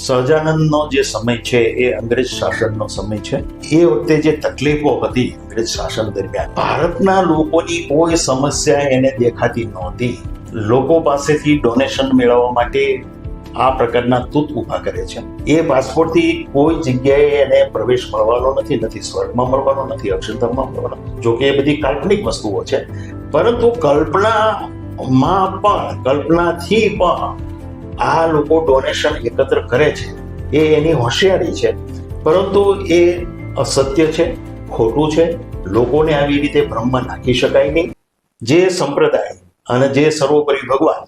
સહજાનંદનો જે સમય છે એ અંગ્રેજ શાસનનો સમય છે, એ વખતે જે તકલીફો હતી અંગ્રેજ શાસન દરમિયાન, ભારતના લોકોની કોઈ સમસ્યા એને દેખાતી નહોતી. લોકો પાસેથી ડોનેશન મેળવવા માટે આ પ્રકારના તૂત ઊભા કરે છે. એ પાસપોર્ટથી કોઈ જગ્યાએ એને પ્રવેશ મળવાનો નથી નથી સ્વર્ગમાં મળવાનો નથી, અક્ષરધામમાં મળવાનો જોકે એ બધી કાલ્પનિક વસ્તુઓ છે. પરંતુ કલ્પનામાં પણ, કલ્પનાથી પણ આ લોકો ડોનેશન એકત્ર કરે છે, એ એની હોશિયારી છે. પરંતુ એ અસત્ય છે, ખોટું છે, લોકોને આવી રીતે ભ્રમમાં નાખી શકાય નહીં. જે સંપ્રદાય અને જે સર્વોપરી ભગવાન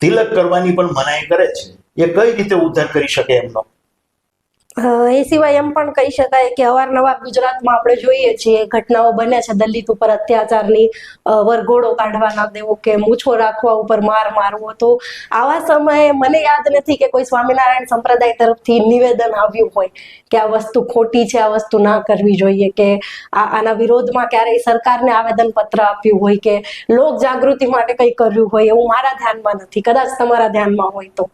તિલક કરવાની પણ મનાઈ કરે છે, એ કઈ રીતે ઉદ્ધાર કરી શકે એમનો? એ સિવાય એમ પણ કહી શકાય કે અવારનવાર ગુજરાતમાં આપણે જોઈએ છીએ, ઘટનાઓ બને છે, દલિત ઉપર અત્યાચારની વરઘોડો કાઢવા ના દેવો કે મૂછો રાખવા ઉપર માર મારવો. તો આવા સમયે મને યાદ નથી કે કોઈ સ્વામિનારાયણ સંપ્રદાય તરફથી નિવેદન આવ્યું હોય કે આ વસ્તુ ખોટી છે, આ વસ્તુ ના કરવી જોઈએ, કે આના વિરોધમાં ક્યારેય સરકારને આવેદન પત્ર આપ્યું હોય કે લોક જાગૃતિ માટે કંઈ કર્યું હોય, એવું મારા ધ્યાનમાં નથી. કદાચ તમારા ધ્યાનમાં હોય તો.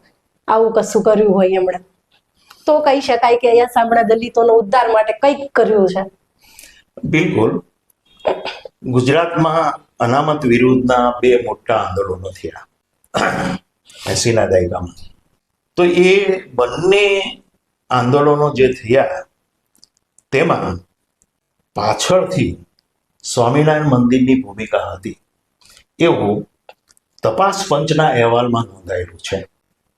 આવું કશું કર્યું હોય એમણે. તો કહી શકાય કે અહીંયા સામણા દલિતોનો ઉદ્ધાર માટે કંઈક કર્યું છે. બિલકુલ. ગુજરાતમાં અનામત વિરુદ્ધના બે મોટા આંદોલનો થયા. એસીના દાયકામાં. તો એ બંને આંદોલનો જે થયા, તેમાં પાછળથી સ્વામિનારાયણ મંદિરની ભૂમિકા હતી. એવું તપાસ પંચના અહેવાલમાં નોંધાયેલું છે.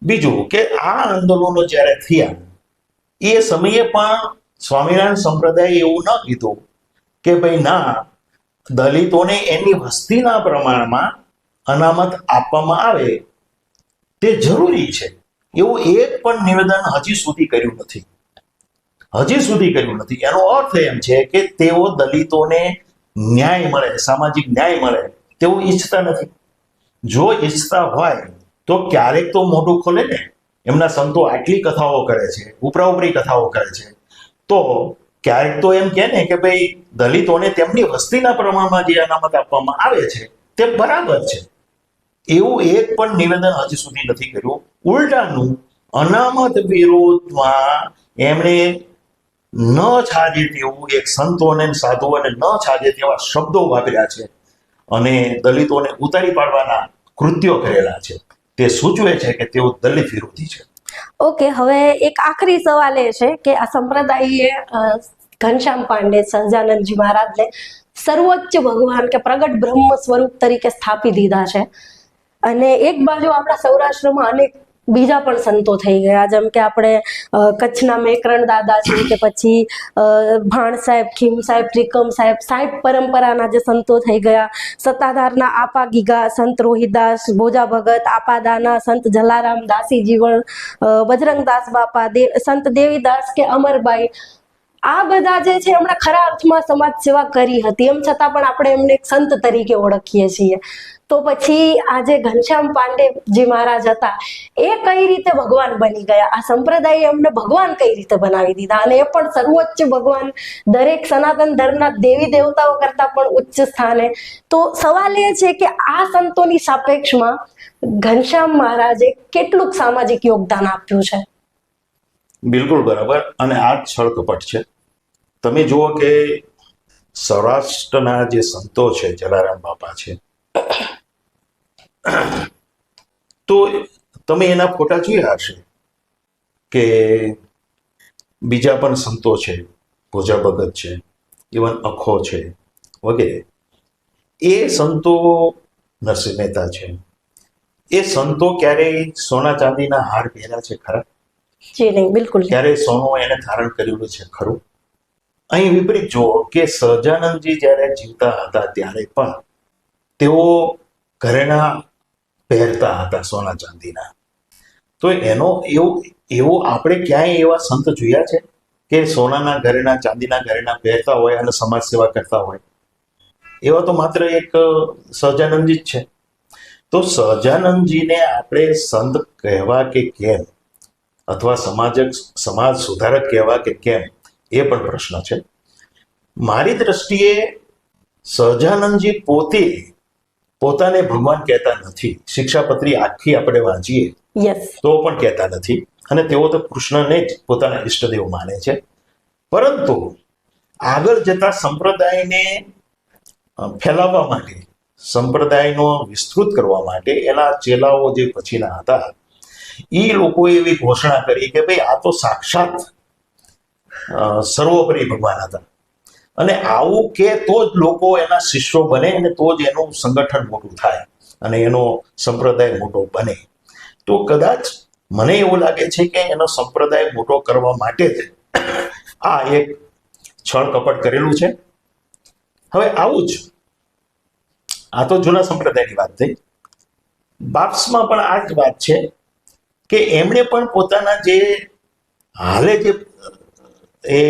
બીજું કે આ આંદોલનો જ્યારે થયા એ સમયે પણ સ્વામિનારાયણ સંપ્રદાય એવું ન કીધું કે ભાઈ ના, દલિતોને એની વસ્તીના પ્રમાણમાં અનામત આપવામાં આવે. તે જરૂરી છે. એવું એક પણ નિવેદન હજી સુધી કર્યું નથી. હજી સુધી કર્યું નથી. એનો અર્થ એમ છે કે તેઓ દલિતોને ન્યાય મળે, સામાજિક ન્યાય મળે તેવું ઈચ્છતા નથી. જો ઈચ્છતા હોય તો ક્યારેક તો મોઢું ખોલે ને. એમના સંતો આટલી કથાઓ કરે છે ઉપરા ઉપરી કથાઓ કરે છે. તો ક્યારેક તો એમ કે ને કે ભાઈ દલિતોને તેમની વસ્તીના પ્રમાણમાં જે અનામત આપવામાં આવે છે, તે બરાબર છે. એવું એક પણ નિવેદન હજી સુધી નથી કર્યું. ઉલટાનું અનામત વિરોધમાં એમણે ન છાજે તેવું એક સંતોને સાધુઓને ન છાજે તેવા શબ્દો વાપર્યા છે અને દલિતોને ઉતારી પાડવાના કૃત્યો કરેલા છે. તે સૂચવે છે કે તેઓ દલિત વિરોધી છે. ઓકે, હવે એક આખરી સવાલ એ છે કે આ સંપ્રદાયે ઘનશ્યામ પાંડે, સહજાનંદજી મહારાજને સર્વોચ્ચ ભગવાન કે પ્રગટ બ્રહ્મ સ્વરૂપ તરીકે સ્થાપી દીધા છે. અને એક બાજુ આપણા સૌરાષ્ટ્રમાં અનેક બીજા પણ સંતો થઈ ગયા. જેમ કે આપણે કચ્છના મેકરણ દાદા છે કે પછી ભાણ સાહેબ, ખીમ સાહેબ, ત્રિકમ સાહેબ સાહેબ પરંપરાના જે સંતો થઈ ગયા. સત્તાધારના આપા ગીગા, સંત રોહિદાસ ભોજા ભગત, આપાદાના સંત જલારામ દાસી જીવણ બજરંગદાસ બાપા સંત દેવીદાસ કે અમરબાઈ. આ બધા જે છે એમણે ખરા અર્થમાં સમાજ સેવા કરી હતી. એમ છતાં પણ આપણે એમને એક સંત તરીકે ઓળખીએ છીએ. તો પછી આજે ઘનશ્યામ પાંડેજી મહારાજ હતા, એ કઈ રીતે ભગવાન બની ગયા? આ સંપ્રદાયે એમને ભગવાન કઈ રીતે બનાવી દીધા? અને એ પણ સર્વોચ્ચ ભગવાન, દરેક સનાતન ધર્મના દેવી દેવતાઓ કરતા પણ ઉચ્ચ સ્થાને. તો સવાલ એ છે કે આ સંતોની સાપેક્ષમાં ઘનશ્યામ મહારાજે કેટલુંક સામાજિક યોગદાન આપ્યું છે? બિલકુલ બરાબર. અને આ જ છળ કપટ છે. તમે જુઓ કે સૌરાષ્ટ્રના જે સંતો છે, જલારામ બાપા છે તો તમે એના ફોટા જોયા હશે કે બીજા પણ સંતો છે ભોજા ભગત છે ઇવન અખો છે વગેરે. એ સંતો નરસિંહ મહેતા છે. એ સંતો ક્યારેય સોના ચાંદીના હાર પહેર્યા છે ખરા? જી નહીં બિલકુલ. ત્યારે સોનું એને ધારણ કર્યું છે ખરું? અહીં વિપરીત જુઓ કે સહજાનંદજી જ્યારે જીવતા હતા ત્યારે પણ તેઓ ઘરેણા પહેરતા હતા સોના ચાંદીના. તો એનો એવો એવો આપણે ક્યાંય એવા સંત જોયા છે કે સોનાના ઘરેણા ચાંદીના ઘરેણા પહેરતા હોય અને સમાજ સેવા કરતા હોય? એવા તો માત્ર એક સહજાનંદજી જ છે. તો સહજાનંદજીને આપણે સંત કહેવા કે કેમ? અથવા સમાજક સમાજ સુધારક કહેવા કે કેમ? એ પણ પ્રશ્ન છે. મારી દ્રષ્ટિએ સહજાનંદજી પોતે પોતાને ભગવાન કહેતા નથી. શિક્ષાપત્રી આખી આપણે વાંચીએ તો પણ કહેતા નથી. અને તેઓ તો કૃષ્ણને જ પોતાના ઈષ્ટદેવ માને છે. પરંતુ આગળ જતા સંપ્રદાયને ફેલાવવા માટે સંપ્રદાયનો વિસ્તૃત કરવા માટે એના ચેલાઓ જે પછીના હતા એ લોકોએ એવી ઘોષણા કરી કે ભાઈ આ તો સાક્ષાત સર્વોપરી ભગવાન હતા. અને આવું કે તો જ લોકો એના શિષ્યો બને અને તો જ એનું સંગઠન મોટું થાય અને એનો સંપ્રદાય મોટો બને. તો કદાચ મને એવું લાગે છે કે એનો સંપ્રદાય મોટો કરવા માટે જ આ એક છળ કપટ કરેલું છે. હવે આવું જ. આ તો જૂના સંપ્રદાયની વાત થઈ. બાપ્સમાં પણ આ જ વાત છે કે એમણે પણ પોતાના જે હાલે જે એ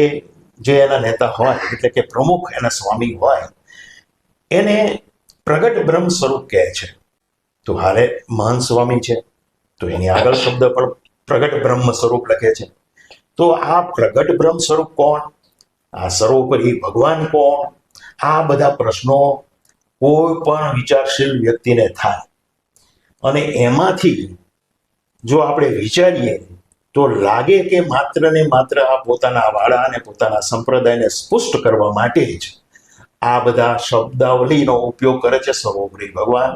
જે એના નેતા હોય, એટલે કે પ્રમુખ એના સ્વામી હોય, એને પ્રગટ બ્રહ્મ સ્વરૂપ કહે છે. તો હાલે મહાન સ્વામી છે, તો એની આગળ શબ્દ પણ પ્રગટ બ્રહ્મ સ્વરૂપ લખે છે. તો આ પ્રગટ બ્રહ્મ સ્વરૂપ કોણ? આ સર્વોપરી ભગવાન કોણ? આ બધા પ્રશ્નો કોઈ પણ વિચારશીલ વ્યક્તિને થાય. અને એમાંથી જો આપણે વિચારીએ તો લાગે કે માત્ર ને માત્ર આ પોતાના વાળા અને પોતાના સંપ્રદાયને સ્પુષ્ટ કરવા માટે જ આ બધા શબ્દાવલીનો ઉપયોગ કરે છે સર્વોપરી ભગવાન.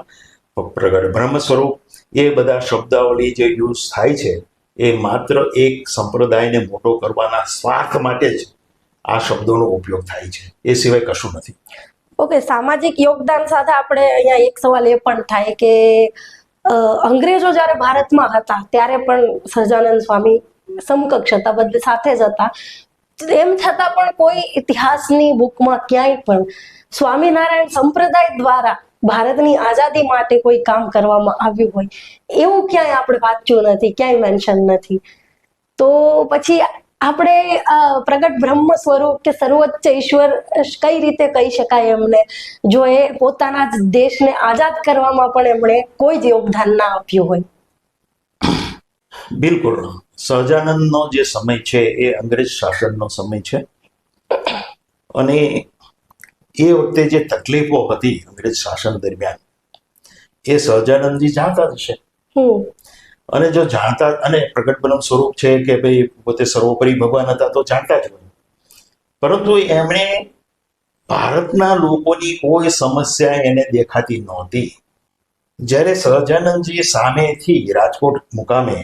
પ્રગટ બ્રહ્મ સ્વરૂપ. એ બધા શબ્દાવલી જે યુઝ થાય છે, એ માત્ર એક સંપ્રદાયને મોટો કરવાના સ્વાર્થ માટે જ આ શબ્દોનો ઉપયોગ થાય છે. એ સિવાય કશું નથી. ઓકે, સામાજિક યોગદાન સાથે આપણે અહીંયા એક સવાલ એ પણ થાય કે અંગ્રેજો જ્યારે ભારતમાં હતા, ત્યારે પણ સહજાનંદ સ્વામી સમકક્ષ હતા, બધે, સાથે જ હતા. એમ છતાં પણ કોઈ ઇતિહાસની બુકમાં ક્યાંય પણ સ્વામિનારાયણ સંપ્રદાય દ્વારા ભારતની આઝાદી માટે કોઈ કામ કરવામાં આવ્યું હોય, એવું ક્યાંય આપણે વાંચ્યું નથી, ક્યાંય મેન્શન નથી. તો પછી આપણે પ્રગટ બ્રહ્મ સ્વરૂપ કે સર્વોચ્ચ ઈશ્વર કઈ રીતે કહી શકાય એમને? જો એ પોતાના જ દેશને આઝાદ કરવામાં પણ એમણે કોઈ જ યોગદાન ના આપ્યું હોય. બિલકુલ. સહજાનંદનો જે સમય છે એ અંગ્રેજ શાસનનો સમય છે. અને એ વખતે જે તકલીફો હતી અંગ્રેજ શાસન દરમિયાન એ સહજાનંદજી જાણતા હમ. અને જો જાણતા અને પ્રગટ બ્રહ્મ સ્વરૂપ છે કે ભાઈ પોતે સર્વોપરી ભગવાન હતા તો જાણતા જ હોય. પરંતુ એમણે ભારતના લોકોની કોઈ સમસ્યા એને દેખાતી નહોતી. જ્યારે સહજાનંદજી સામેથી રાજકોટ મુકામે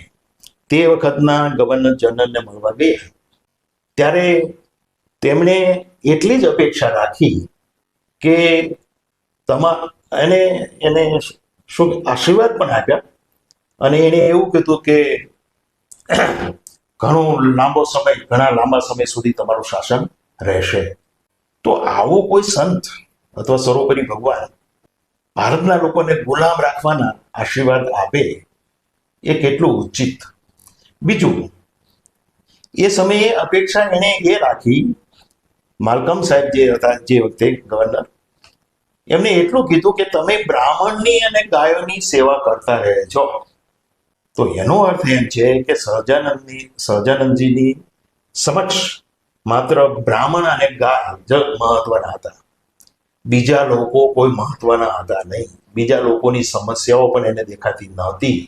તે વખતના ગવર્નર જનરલને મળવા ગયા, ત્યારે તેમણે એટલી જ અપેક્ષા રાખી કે તમા, એને એને શું આશીર્વાદ પણ આપ્યા. અને એણે એવું કીધું કે, ઘણો લાંબો સમય, ઘણા લાંબા સમય સુધી તમારું શાસન રહેશે. તો આવો કોઈ સંત અથવા સર્વોપરી ભગવાન ભારતના લોકોને ગુલામ રાખવાના આશીર્વાદ આપે એ કેટલું ઉચિત. બીજું, એ સમયે અપેક્ષા એણે એ રાખી, માલકમ સાહેબ જે હતા, જે વખતે ગવર્નર, એમને એટલું કીધું કે તમે બ્રાહ્મણની અને ગાયોની સેવા કરતા રહે છો તો એનો અર્થ એમ છે કે સહજાનંદની, સહજાનંદજીની સમક્ષ માત્ર બ્રાહ્મણ અને ગાય જ મહત્વના હતા. બીજા લોકો કોઈ મહત્વના હતા નહીં. બીજા લોકોની સમસ્યાઓ પણ એને દેખાતી નહોતી.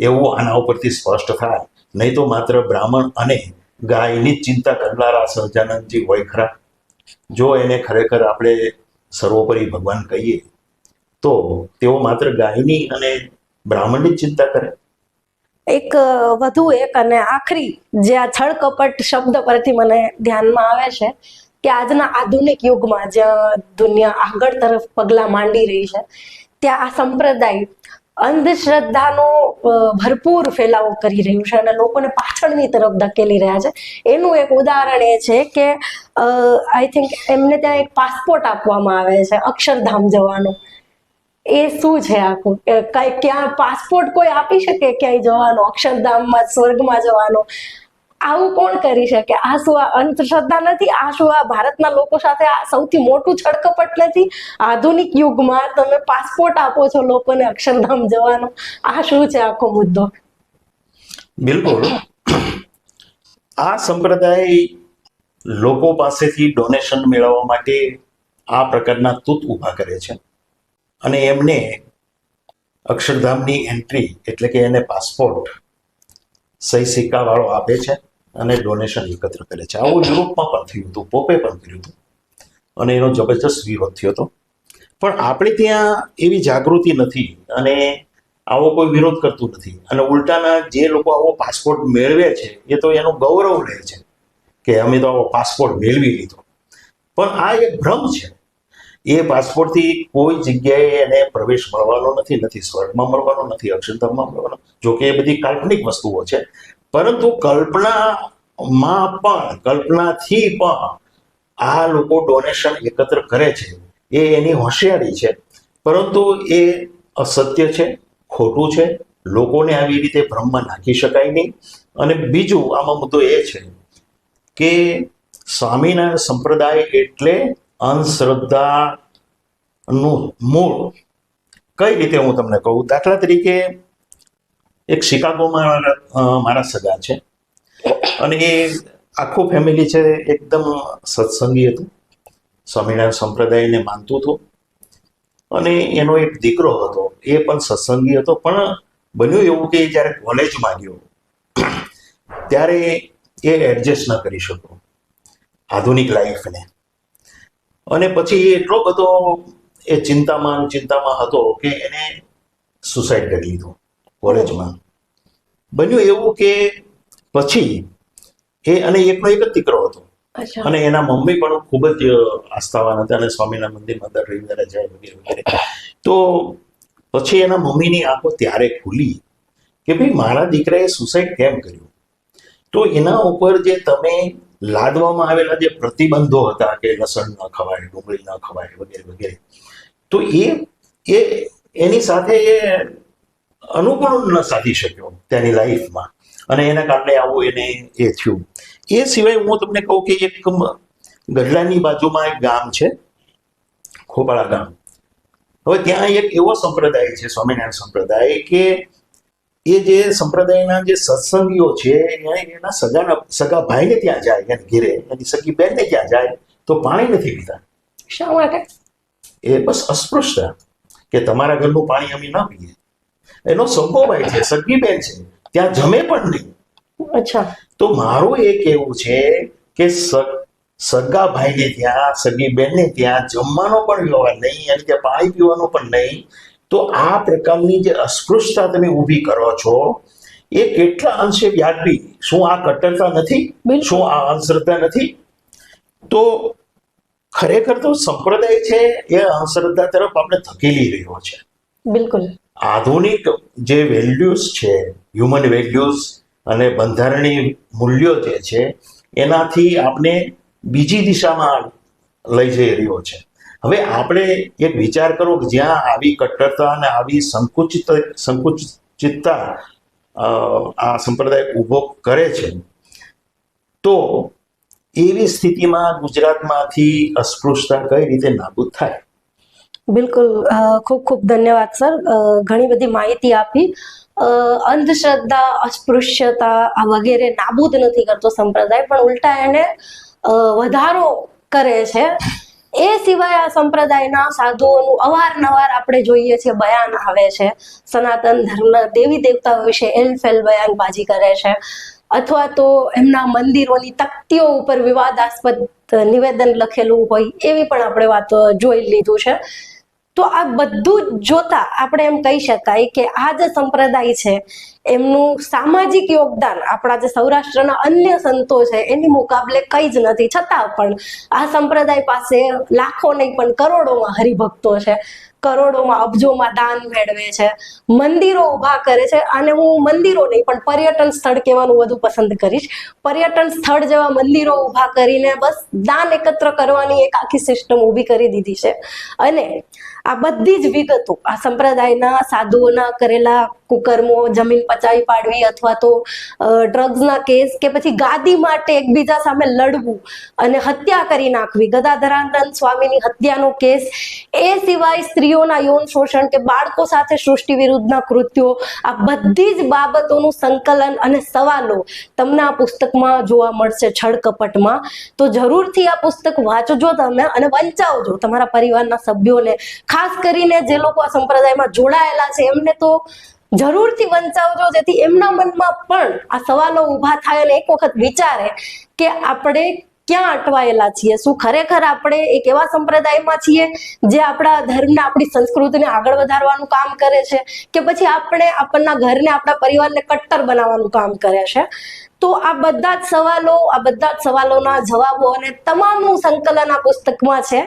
એવું આના ઉપરથી સ્પષ્ટ થાય. નહીં તો માત્ર બ્રાહ્મણ અને ગાયની જ ચિંતા કરનારા સહજાનંદજી હોય ખરા? જો એને ખરેખર આપણે સર્વોપરી ભગવાન કહીએ, તો તેઓ માત્ર ગાયની અને બ્રાહ્મણની ચિંતા કરે? એક વધુ એક અને આખરી જે આ છળ કપટ શબ્દ પરથી મને ધ્યાનમાં આવે છે કે આજના આધુનિક યુગમાં જ્યાં દુનિયા આગળ તરફ પગલા માંડી રહી છે, ત્યાં આ સંપ્રદાય અંધશ્રદ્ધાનો ભરપૂર ફેલાવો કરી રહ્યું છે અને લોકોને પાછળની તરફ ધકેલી રહ્યા છે. એનું એક ઉદાહરણ એ છે કે આઈ થિંક એમને ત્યાં એક પાસપોર્ટ આપવામાં આવે છે, અક્ષરધામ જવાનો. એ શું છે આખું? કઈ ક્યાં પાસપોર્ટ કોઈ આપી શકે ક્યાંય જવાનો, અક્ષરધામમાં, સ્વર્ગમાં જવાનો? આવું કોણ કરી શકે? આ શું આ અંધશ્રદ્ધા નથી? આ શું આ ભારતના લોકો સાથે આ સૌથી મોટું છડકપટ નથી? આધુનિક યુગમાં તમે પાસપોર્ટ આપો છો લોકોને અક્ષરધામ જવાનો. આ શું છે આખો મુદ્દો? બિલકુલ. આ સંપ્રદાય લોકો પાસેથી ડોનેશન મેળવવા માટે આ પ્રકારના તૂત ઊભા કરે છે. અને એમને અક્ષરધામની એન્ટ્રી એટલે કે એને પાસપોર્ટ સહી સિક્કાવાળો આપે છે અને ડોનેશન એકત્ર કરે છે. આવું યુરોપમાં પણ થયું હતું, પોપે પણ કર્યું હતું. અને એનો જબરજસ્ત વિરોધ થયો હતો. પણ આપણે ત્યાં એવી જાગૃતિ નથી અને આવો કોઈ વિરોધ કરતું નથી. અને ઉલટાના જે લોકો આવો પાસપોર્ટ મેળવે છે, એ તો એનું ગૌરવ લે છે કે અમે તો આવો પાસપોર્ટ મેળવી લીધો. પણ આ એક ભ્રમ છે. એ પાસપોર્ટથી કોઈ જગ્યાએ એને પ્રવેશ મળવાનો નથી નથી સ્વર્ગમાં મળવાનો, નથી અક્ષરધામમાં મળવાનો. જોકે એ બધી કાલ્પનિક વસ્તુઓ છે. પરંતુ કલ્પનામાં પણ, કલ્પનાથી પણ આ લોકો ડોનેશન એકત્ર કરે છે. એ એની હોશિયારી છે. પરંતુ એ અસત્ય છે, ખોટું છે. લોકોને આવી રીતે ભ્રમમાં નાખી શકાય નહીં. અને બીજું આમાં મુદ્દો એ છે કે સ્વામિનારાયણ સંપ્રદાય એટલે અંધશ્રદ્ધાનું મૂળ. કઈ રીતે હું તમને કહું? દાખલા તરીકે એક શિકાગોમાં મારા સગા છે. અને એ આખું ફેમિલી છે, એકદમ સત્સંગી હતું. સ્વામિનારાયણ સંપ્રદાયને માનતું હતું. અને એનો એક દીકરો હતો. એ પણ સત્સંગી હતો. પણ બન્યું એવું કે જ્યારે કોલેજમાં ગયો, ત્યારે એ એડજસ્ટ ન કરી શકો આધુનિક લાઈફને અને પછી એ એટલો બધો એ ચિંતામાં ચિંતામાં હતો કે એને સુસાઇડ કરી લીધો કોલેજમાં. બન્યું એવું કે પછી એ અને એકનો એક જ દીકરો હતો. અને એના મમ્મી પણ ખૂબ જ આસ્થાવાન હતા અને સ્વામીના મંદિરમાં દર રવિવારે જાય વગેરે વગેરે. તો પછી એના મમ્મીની આંખો ત્યારે ખુલી કે ભાઈ મારા દીકરાએ સુસાઇડ કેમ કર્યું? તો એના ઉપર જે તમે લાદવામાં આવેલા જે પ્રતિબંધો હતા કે લસણ ન ખવાય, ડુંગળી ન ખવાય વગેરે વગેરે. તો એ એ, એની સાથે એ અનુકૂળ ન સાધી શક્યો તેની લાઈફમાં. અને એના કારણે આવું એને એ થયું. એ સિવાય હું તમને કહું કે એક ગઢડાની બાજુમાં એક ગામ છે ખોબાળા ગામ. હવે ત્યાં એક એવો સંપ્રદાય છે, સ્વામિનારાયણ સંપ્રદાય, કે એ જે સંપ્રદાયના જે સત્સંગીઓ છે એના સગાના સગા ભાઈને ત્યાં જાય એના ઘેરે એની સગી બેનને ત્યાં જાય તો પાણી નથી પીતા. શા માટે? એ બસ અસ્પૃશ્યતા કે તમારા ઘરનું પાણી અમે ના પીએ. એનો સગો ભાઈ છે સગી બેન છે ત્યાં જમે પણ નહીં. અચ્છા. તો મારું એ કહેવું છે કે સગા સગા ભાઈને ત્યાં સગી બેનને ત્યાં જમવાનો પણ વ્યવહાર નહીં અને ત્યાં પાણી પીવાનો પણ નહીં. તો આ પ્રકારની જે અસ્પૃશ્યતા તમે ઊભી કરો છો એ કેટલા અંશે વ્યાજબી? શું આ કટ્ટરતા નથી? શું આ અંધશ્રદ્ધા નથી? તો ખરેખર તો સંપ્રદાય છે એ અંધશ્રદ્ધા તરફ આપણે ધકેલી રહ્યો છે. બિલકુલ. આધુનિક જે વેલ્યુઝ છે હ્યુમન વેલ્યુઝ અને બંધારણીય મૂલ્યો જે છે એનાથી આપણે બીજી દિશામાં લઈ જઈ રહ્યો છે. હવે આપણે એક વિચાર કરો કે જ્યાં આવી કટ્ટરતા અને આવી સંકુચિત સંકુચિતતા આ સંપ્રદાય ઊભો કરે છે, તો એવી સ્થિતિમાં ગુજરાતમાંથી અસ્પૃશ્યતા કઈ રીતે નાબૂદ થાય? બિલકુલ ખૂબ ખૂબ ધન્યવાદ, સર. ઘણી બધી માહિતી આપી. અંધશ્રદ્ધા, અસ્પૃશ્યતા આ વગેરે નાબૂદ નથી કરતો સંપ્રદાય, પણ ઉલટા એને વધારો કરે છે. એ સિવાય આ સંપ્રદાયના સાધુઓનું અવારનવાર આપણે જોઈએ છીએ બયાન આવે છે. સનાતન ધર્મના દેવી દેવતાઓ વિશે એલફેલ બયાનબાજી કરે છે. અથવા તો એમના મંદિરોની તકતીઓ ઉપર વિવાદાસ્પદ નિવેદન લખેલું હોય એવી પણ આપણે વાત જોઈ લીધું છે. તો આ બધું જોતા આપણે એમ કહી શકાય કે આ જે સંપ્રદાય છે એમનું સામાજિક યોગદાન આપણા જે સૌરાષ્ટ્રના અન્ય સંતો છે, એની મુકાબલે કંઈ જ નથી. છતાં પણ આ સંપ્રદાય પાસે લાખો નહીં, પણ કરોડોમાં હરિભક્તો છે. કરોડોમાં અબજોમાં દાન મેળવે છે. મંદિરો ઊભા કરે છે. અને હું મંદિરો નહીં, પણ પર્યટન સ્થળ કહેવાનું વધુ પસંદ કરીશ. પર્યટન સ્થળ જેવા મંદિરો ઊભા કરીને બસ દાન એકત્ર કરવાની એક આખી સિસ્ટમ ઊભી કરી દીધી છે. અને આ બધી જ વિગતો આ સંપ્રદાયના સાધુઓના કરેલા કુકર્મો, જમીન પચાવી પાડવી અથવા તો ડ્રગ્સના કેસ કે પછી ગાદી માટે એકબીજા સામે લડવું અને હત્યા કરી નાખવી. ગદાધરાનંદ સ્વામીની હત્યાનો કેસ એ સિવાય સ્ત્રીઓના યૌન શોષણ કે બાળકો સાથે સૃષ્ટિ વિરુદ્ધના કૃત્યો, આ બધી જ બાબતોનું સંકલન અને સવાલો તમને આ પુસ્તકમાં જોવા મળશે છડકપટમાં તો જરૂરથી આ પુસ્તક વાંચજો તમે અને વંચાવજો તમારા પરિવારના સભ્યોને. ખાસ કરીને જે લોકો આ સંપ્રદાયમાં જોડાયેલા છે, એમને તો જરૂરથી વંચાવજો. જેથી એમના મનમાં પણ આ સવાલો ઊભા થાય અને એક વખત વિચારે કે આપણે ક્યાં અટવાયેલા છીએ? શું ખરેખર આપણે એક એવા સંપ્રદાયમાં છીએ જે આપણા ધર્મને, આપણી સંસ્કૃતિને આગળ વધારવાનું કામ કરે છે કે પછી આપણે આપણના ઘરને, આપણા પરિવારને કટ્ટર બનાવવાનું કામ કરે છે? તો આ બધા જ સવાલો, આ બધા જ સવાલોના જવાબો અને તમામનું સંકલન આ પુસ્તકમાં છે.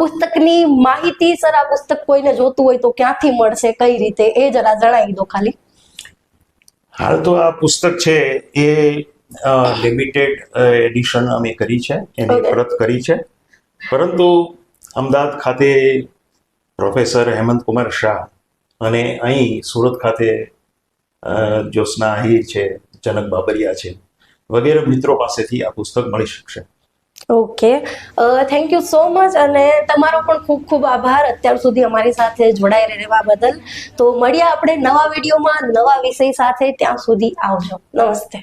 પુસ્તકની માહિતી સર, આ પુસ્તક કોઈને જોતું હોય તો ક્યાંથી મળશે, કઈ રીતે, એ જરા જણાવી દો ખાલી. હાલ તો આ પુસ્તક છે એ લિમિટેડ એડિશન અમે કરી છે એની પરત કરી છે. પરંતુ અમદાવાદ ખાતે પ્રોફેસર હેમંત કુમાર શાહ અને અહીં સુરત ખાતે જ્યોત્સના આહિર છે જનક બાબરિયા છે વગેરે મિત્રો પાસેથી આ પુસ્તક મળી શકશે. Okay. Thank you so much અને તમારો પણ ખૂબ ખૂબ આભાર. અત્યાર સુધી અમારી સાથે જોડાઈ રહેવા બદલ. તો મળીએ આપણે નવા વિડીયોમાં નવા વિષય સાથે. ત્યાં સુધી આવજો. નમસ્તે.